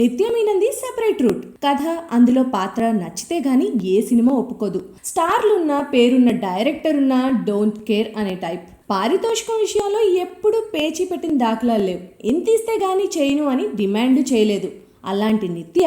నిత్యమైనంది separate route కథ అందులో పాత్ర నచ్చితే గాని ఏ సినిమా ఒప్పుకోదు. స్టార్లున్న పేరున్న డైరెక్టర్ ఉన్న డోంట్ కేర్ అనే టైప్ పారితోషికం విషయంలో ఎప్పుడు పేచీ పెట్టిన దాఖలాలు లేవు. ఎంత ఇస్తే గానీ చేయను అని డిమాండ్ చేయలేదు. అలాంటి నిత్య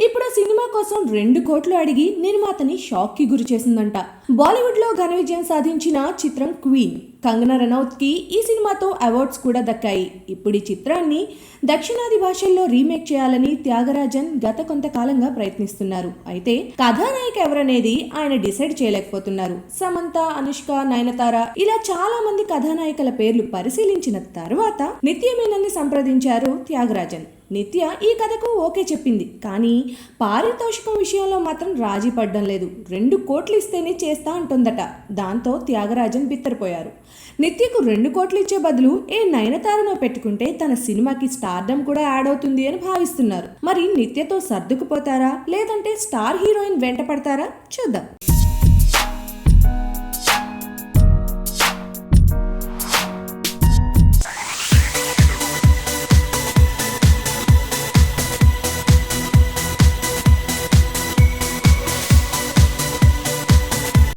ఇప్పుడు సినిమా కోసం రెండు కోట్లు అడిగి నిర్మాతని షాక్కి గురి చేసిందంట. బాలీవుడ్లో ఘన విజయం సాధించిన చిత్రం క్వీన్. కంగనా రనౌత్కి ఈ సినిమాతో అవార్డ్స్ కూడా దక్కాయి. ఇప్పుడు ఈ చిత్రాన్ని దక్షిణాది భాషల్లో రీమేక్ చేయాలని త్యాగరాజన్ గత కొంతకాలంగా ప్రయత్నిస్తున్నారు. అయితే కథానాయక ఎవరనేది ఆయన డిసైడ్ చేయలేకపోతున్నారు. సమంత అనుష్క నయనతార ఇలా చాలా మంది కథానాయకుల పేర్లు పరిశీలించిన తర్వాత నిత్యమేనని సంప్రదించారు త్యాగరాజన్. నిత్య ఈ కథకు ఓకే చెప్పింది. కానీ పారితోషికం విషయంలో మాత్రం రాజీ పడ్డం లేదు. రెండు కోట్లు ఇస్తేనే చేస్తా అంటుందట. దాంతో త్యాగరాజన్ బిత్తరపోయారు. నిత్యకు రెండు కోట్లు ఇచ్చే బదులు ఏ నయనతారనో పెట్టుకుంటే తన సినిమాకి స్టార్డమ్ కూడా యాడ్ అవుతుంది అని భావిస్తున్నారు. మరి నిత్యతో సర్దుకుపోతారా? లేదంటే స్టార్ హీరోయిన్ వెంట పడతారా? చూద్దాం.